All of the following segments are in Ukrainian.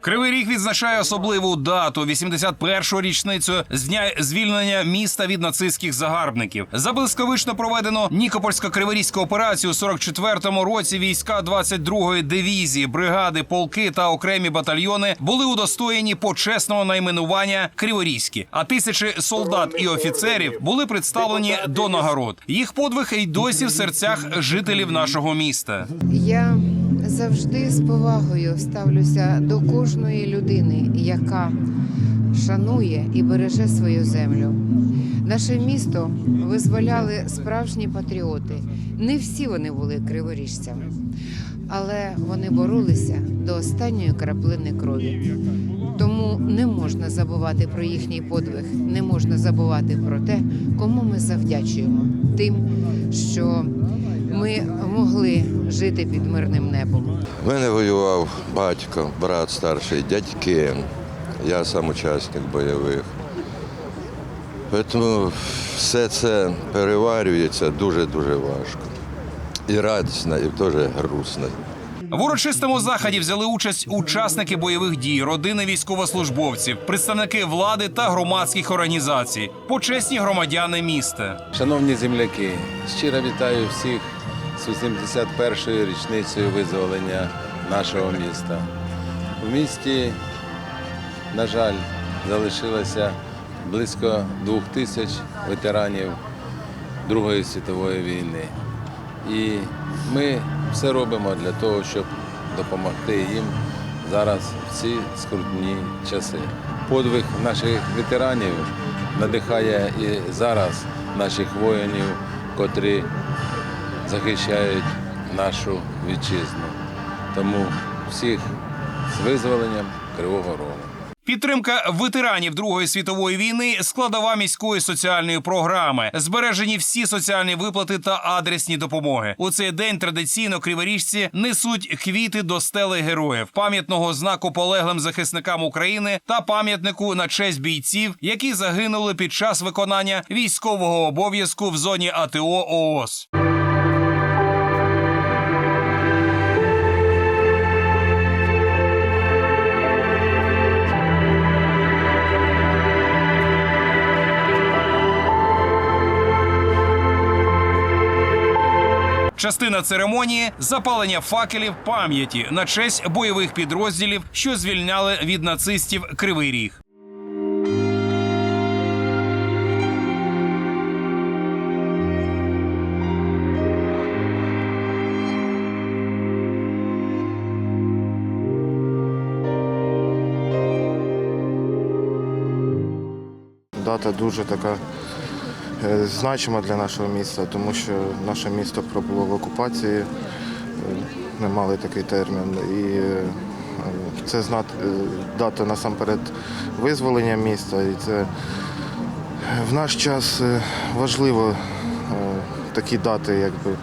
Кривий Ріг відзначає особливу дату 81-ю річницю з дня звільнення міста від нацистських загарбників. За блискавично проведено Нікопольсько-Криворізьку операцію у 44-му році. Війська 22-ї дивізії, бригади, полки та окремі батальйони були удостоєні почесного найменування Криворізькі. А тисячі солдат і офіцерів були представлені до нагород. Їх подвиг й досі в серцях жителів нашого міста. Я завжди з повагою ставлюся до кожної людини, яка шанує і береже свою землю. Наше місто визволяли справжні патріоти. Не всі вони були криворіжцями, але вони боролися до останньої краплини крові. Тому не можна забувати про їхній подвиг, не можна забувати про те, кому ми завдячуємо тим, що ми могли жити під мирним небом. Мене воював батько, брат старший, дядьки. Я сам учасник бойових. Тому все це переварюється дуже-дуже важко. І радісно, і теж грустно. В урочистому заході взяли участь учасники бойових дій, родини військовослужбовців, представники влади та громадських організацій, почесні громадяни міста. Шановні земляки, щиро вітаю всіх з 81-ю річницею визволення нашого міста. У місті, на жаль, залишилося близько двох тисяч ветеранів Другої світової війни. І ми все робимо для того, щоб допомогти їм зараз в ці скрутні часи. Подвиг наших ветеранів надихає і зараз наших воїнів, котрі захищають нашу вітчизну. Тому всіх з визволенням Кривого Рогу. Підтримка ветеранів Другої світової війни складова міської соціальної програми. Збережені всі соціальні виплати та адресні допомоги. У цей день традиційно криворіжці несуть квіти до стели героїв, пам'ятного знаку полеглим захисникам України та пам'ятнику на честь бійців, які загинули під час виконання військового обов'язку в зоні АТО ООС. Частина церемонії запалення факелів пам'яті на честь бойових підрозділів, що звільняли від нацистів Кривий Ріг. Дата дуже така значима для нашого міста, тому що наше місто пробуло в окупації, е, ми мали такий термін. І е, це е, дата насамперед визволення міста. І це в наш час е, важливо е, такі дати якби,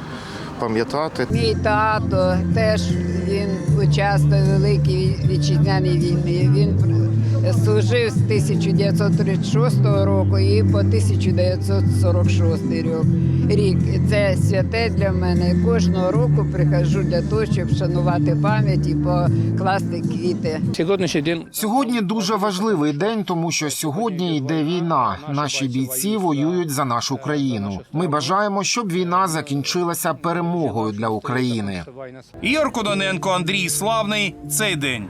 пам'ятати. Мій тато теж він участвував у великій вітчизняній війні. Він служив з 1936 року і по 1946 рік. Рік це святе для мене. Кожного року приходжу для того, щоб шанувати пам'ять і покласти квіти. Сьогоднішній день Сьогодні дуже важливий день, тому що сьогодні йде війна. Наші бійці воюють за нашу країну. Ми бажаємо, щоб війна закінчилася перемогою для України. Ігор Кодоненко, Андрій Славний. Цей день.